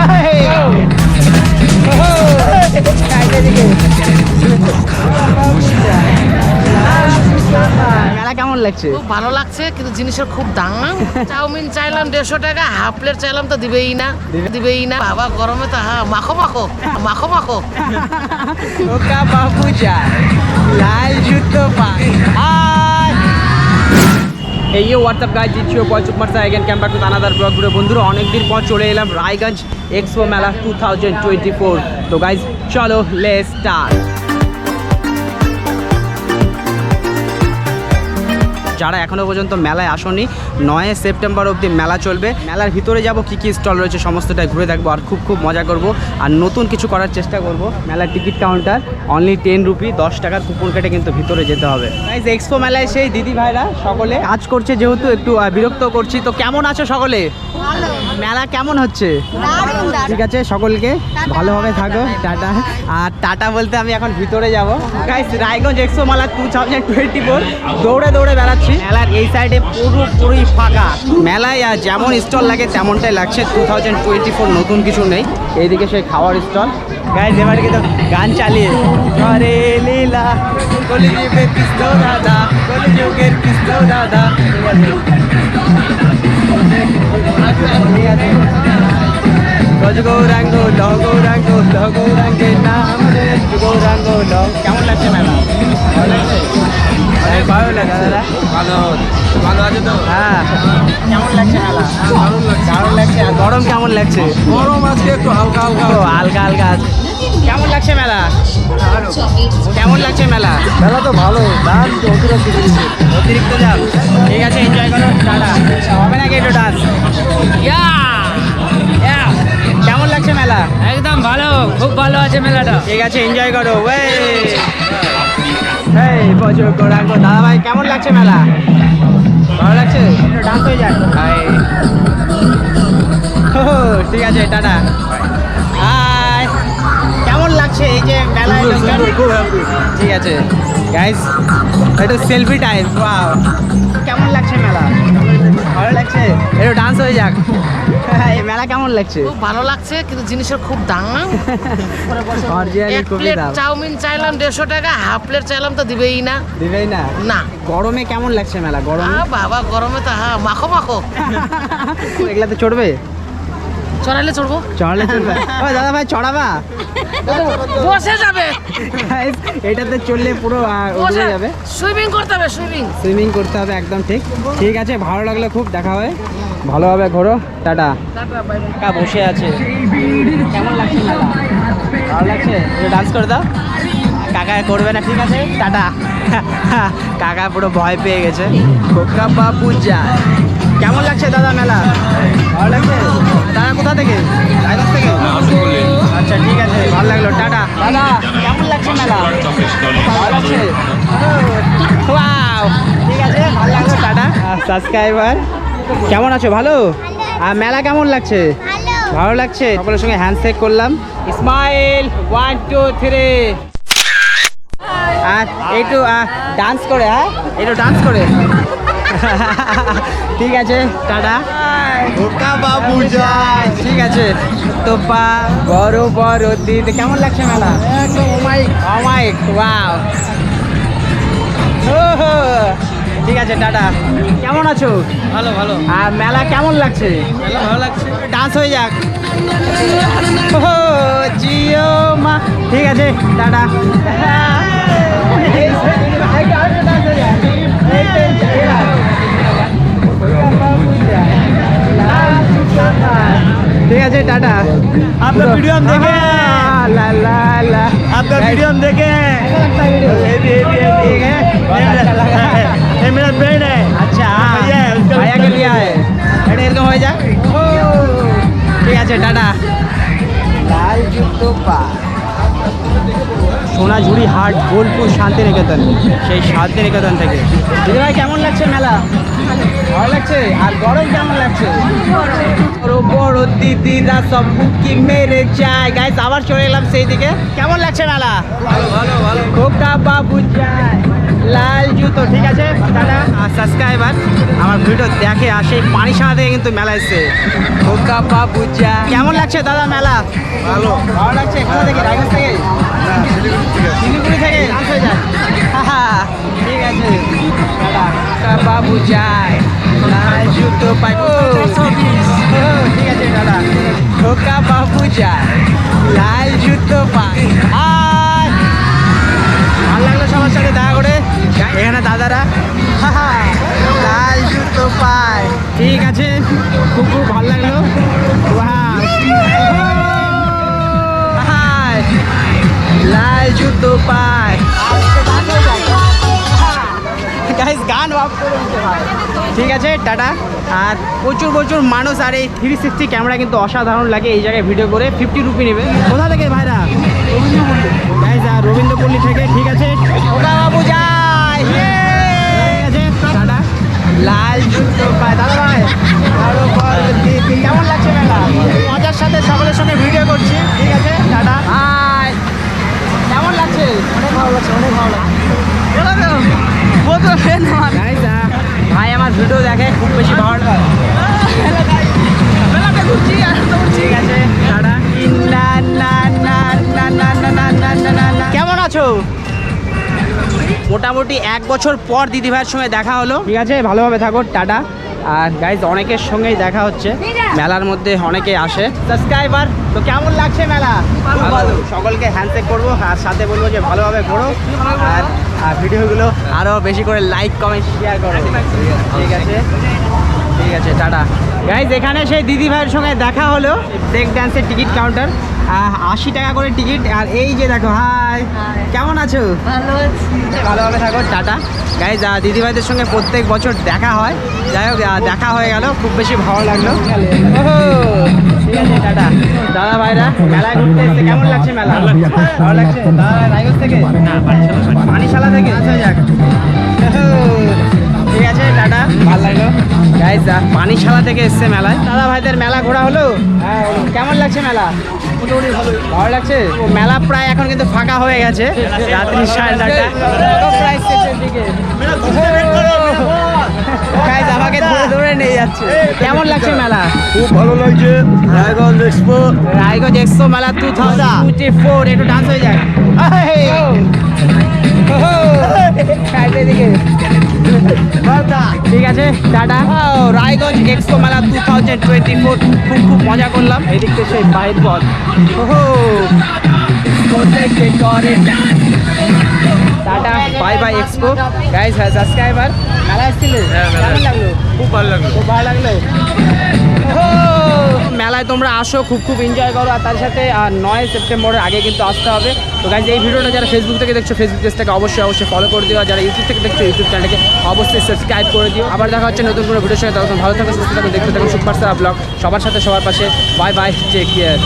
মেলা কেমন লাগছে? খুব ভালো লাগছে কিন্তু জিনিসের খুব দাম। চাউমিন চাইলাম দেড়শো টাকা হাফ প্লেট চাইলাম তো দিবেই না। দিবেই না। বাবা গরমে তো হ্যাঁ মাখো মাখো মাখো মাখো। ওকা বাবু যায় লাল জুতো পায় এই হোয়াটসঅ্যাপ গাইজ দিচ্ছি বয় Sukumar Saha again camper to another vlog video বন্ধুরা, অনেকদিন পর চলে এলাম রায়গঞ্জ এক্সপো মেলা টু থাউজেন্ড টোয়েন্টি ফোর তো গাইজ চলো লে স্টার্ট যারা এখনও পর্যন্ত মেলায় আসনি নয় সেপ্টেম্বর অবধি মেলা চলবে। মেলার ভিতরে যাব কি কি স্টল রয়েছে সমস্তটাই ঘুরে দেখব আর খুব খুব মজা করব। আর নতুন কিছু করার চেষ্টা করব মেলার ticket counter only ten rupee দশ টাকার কুপন কেটে কিন্তু ভিতরে যেতে হবে। এক্সপো মেলায় সেই দিদি ভাইরা সকলে কাজ করছে যেহেতু একটু বিরক্ত করছি তো কেমন আছো সকলে? মেলা কেমন হচ্ছে? ঠিক আছে সকলকে ভালোভাবে থাকো টাটা। আর টাটা বলতে আমি এখন ভিতরে যাব। গাইস রায়গঞ্জ এক্সপো মেলা টু থাউজেন্ড টোয়েন্টি ফোর দৌড়ে দৌড়ে বেড়াচ্ছি। মেলার এই সাইডে পুরো পুরোই ফাঁকা। মেলায় আর যেমন স্টল লাগে, তেমনটাই লাগছে। টু থাউজেন্ড ফোর নতুন কিছু নেই। এইদিকে সেই খাওয়ার স্টল। গাইস এবারে কিন্তু গান চালিয়ে গৌরাঙ্গ কেমন লাগছে মেলা? ভালো লাগছে। দাদা। ভালো ভালো আছে তো? হ্যাঁ। কেমন লাগছে দারুণ লাগছে। দারুণ লাগছে। আর গরম কেমন লাগছে? গরম আজকে একটু হালকা হালকা। ও হালকা হালকা আছে। কেমন লাগছে মেলা? কেমন লাগছে মেলা? মেলা তো ভালো। তো অতিরিক্ত অতিরিক্ত দাম। ঠিক আছে এনজয় করো। টাটা। হবে নাকি একটু ডান্স কেমন লাগছে মেলা? একদম ভালো। খুব ভালো আছে মেলাটা। ঠিক আছে এনজয় করো। ওয়ে! এই গোড়াঙ্গ দাদা ভাই কেমন লাগছে মেলা? ভালো লাগছে? ডান্স হয়ে যাক। হাই। ঠিক আছে টাটা। হাই। কেমন লাগছে এই যে মেলায় ঠিক আছে। গাইস একটু সেলফি টাইম ওয়াও কেমন লাগছে মেলা? ভালো লাগছে? একটু ডান্স হয়ে যাক। এই মেলা কেমন লাগছে? খুব ভালো লাগছে কিন্তু জিনিসের খুব দাম। এক প্লেট চাউমিন চাইলাম দেড়শো টাকা হাফ প্লেট চাইলাম তো দিবেই না। দিবেই না? না। গরমে কেমন লাগছে মেলা? গরমে? আ, বাবা গরমে তো হ্যাঁ মাখো মাখো। এগুলাতে চড়বে? চড়াইলে চড়বো। চড়ালে চড়বে। ও দাদা ভাই চড়াবা? বসে যাবে। এটাতে চললে পুরো উড়ে যাবে। সুইমিং করতে হবে সুইমিং সুইমিং করতে হবে একদম ঠিক। ঠিক আছে ভালো লাগলে খুব দেখা হয়। ভালোভাবে ঘোরো। টাটা। কাকা বসে আছে। কেমন লাগছে ভালো লাগছে? ডান্স করে দাও। কাকা করবে না ঠিক আছে? টাটা। কাকা পুরো ভয় পেয়ে গেছে। খোকা বাবু যায় কেমন লাগছে দাদা মেলা? ভালো লাগছে? দাদা কোথা থেকে? রায়গঞ্জ থেকে? আচ্ছা ঠিক আছে ভালো লাগল টাটা। দাদা কেমন লাগছে মেলা? ভালো লাগছে ওয়াও ঠিক আছে ভালো লাগল টাটা। সাবস্ক্রাইবার কেমন আছো ভালো? আর মেলা কেমন লাগছে? ভালো। লাগছে? সকলের সঙ্গে হ্যান্ডশেক করলাম। স্মাইল ওয়ান টু থ্রি আর একটু ডান্স করে হ্যাঁ? একটু ডান্স করে। ঠিক আছে টাটা খোকা বাবু যায় ঠিক আছে তো পা বড় বড় দিদি কেমন লাগছে মেলা অমাইক অমাইক ওয়াও ঠিক আছে টাটা কেমন আছো ভালো ভালো আর মেলা কেমন লাগছে মেলা ভালো লাগছে ডান্স হয়ে যাক ও জিও মা ঠিক আছে টাটা आपका वीडियो हम देखे हैं। ला ला ला। आपका वीडियो हम देखे हैं। ये भी ये भी ये भी है সোনাঝুরি হাট বোলপুর শান্তিনিকেতন সেই শান্তিনিকেতন থেকে। দিদি ভাই কেমন লাগছে মেলা? ভালো লাগছে? আর গরম কেমন লাগছে? বড় বড় দিদিরা সব বুকি মেরে যায়। গাইস আবার চলে এলাম সেই দিকে কেমন লাগছে মেলা? ভালো ভালো ভালো। খোকা বাবু যায়। লাল জুতো ঠিক আছে? দাদা আর সাবস্ক্রাইবার আমার ভিডিও দেখে আসে পানি সারা থেকে কিন্তু মেলা এসছে। খোকা বাবুজা। কেমন লাগছে দাদা মেলা? ভালো। ভালো লাগছে? কোথা থেকে? রায়গঞ্জ থেকে? শিলিগুড়ি থেকে। হয়ে যায় হাহা, ঠিক আছে। দাদা খোকা বাবু যায় লাল জুতো পাই। ঠিক আছে দাদা খোকা বাবু যায় লাল জুতো পাই। আয় ভালো লাগল সবার সাথে দেখা করে? এখানে দাদারা? লাল জুতো পায়। ঠিক আছে খুব খুব ভালো লাগল। লাল জুতো পায়। গাইস গান। ঠিক আছে টাটা। আর প্রচুর প্রচুর মানুষ আর এই থ্রি সিক্সটি ক্যামেরা কিন্তু অসাধারণ লাগে এই জায়গায় ভিডিও করে। ফিফটি রুপি নেবে। কোথা থেকে ভাইরা? গাইস আর রবীন্দ্রপল্লী থেকে ঠিক আছে। ওটা বাবু যায় लाल जूतो दादा भाई মোটামুটি এক বছর পর দিদি ভাইয়ের সঙ্গে দেখা হলো। ঠিক আছে ভালোভাবে থাকো টাটা। আর গাইজ অনেকের সঙ্গেই দেখা হচ্ছে। মেলার মধ্যে অনেকে আসে। সাবস্ক্রাইবার তো কেমন লাগছে মেলা? ভালো সকলকে হ্যান্ডশেক করব আর সাথে বলব যে ভালোভাবে ঘোরো। আর আর ভিডিওগুলো আরও বেশি করে লাইক কমেন্ট শেয়ার করো। ঠিক আছে ঠিক আছে। টাটা। গাইজ এখানে সেই দিদি ভাইয়ের সঙ্গে দেখা হলো। ব্রেক ড্যান্সের টিকিট কাউন্টার আশি টাকা করে টিকিট আর এই যে দেখো হাই কেমন আছো? ভালো আছি। ভালোভাবে থাকো টাটা। গাইজ দিদি ভাইদের সঙ্গে প্রত্যেক বছর দেখা হয়। যাই হোক দেখা হয়ে গেল খুব বেশি ভালো লাগল। ওহো, ঠিক আছে টাটা। দাদা ভাইরা মেলায় ঘুরতে এসছে কেমন লাগছে মেলা? ভালো লাগছে। দাদা রায়গঞ্জ থেকে? পানিশালা থেকে। আচ্ছা যাক। ঠিক আছে টাটা। ভালো লাগল। গাইজ পানিশালা থেকে এসছে মেলায়। দাদা ভাইদের মেলা ঘোরা হলো? হ্যাঁ কেমন লাগছে মেলা? ভালো লাগছে? মেলা প্রায় এখন কিন্তু ফাঁকা হয়ে গেছে। রাত্রি সাড়ে নটা প্রায় শেষের দিকে আমাকে ধরে ধরে নিয়ে যাচ্ছে। কেমন লাগছে মেলা? খুব ভালো লাগছে। রায়গঞ্জ এক্সপো রায়গঞ্জ এক্সপো মেলা টু থাউজেন্ড টোয়েন্টি ফোর একটু ডান্স হয়ে যায় দিকে। ঠিক আছে টাটা। ও, রায়গঞ্জ এক্সপো মেলা টু থাউজেন্ড টোয়েন্টি ফোর খুব খুব মজা করলাম। এদিক থেকে সেই বাইর ওহো। Tata bye bye expo guys subscriber মেলা এসেছিলে? কেমন লাগল? খুব ভালো লাগল। খুব ভালো লাগল। মেলায় তোমরা আসো, খুব খুব এনজয় করো। আর তার সাথে নয় সেপ্টেম্বরের আগে কিন্তু আসতে হবে। তো গাইজ এই ভিডিওটা যারা ফেসবুক থেকে দেখছ ফেসবুক পেজটাকে অবশ্যই অবশ্যই ফলো করে দিও। আর যারা ইউটিউব থেকে দেখছ ইউটিউব চ্যানেলকে অবশ্যই সাবস্ক্রাইব করে দিও। আবার দেখা হচ্ছে নতুন কোনো ভিডিওর সঙ্গে তখন ভালো থাকো, সুস্থ থাকো, দেখতে থাকো সুপারস্টার ব্লগ সবার সাথে, সবার পাশে। Bye bye take care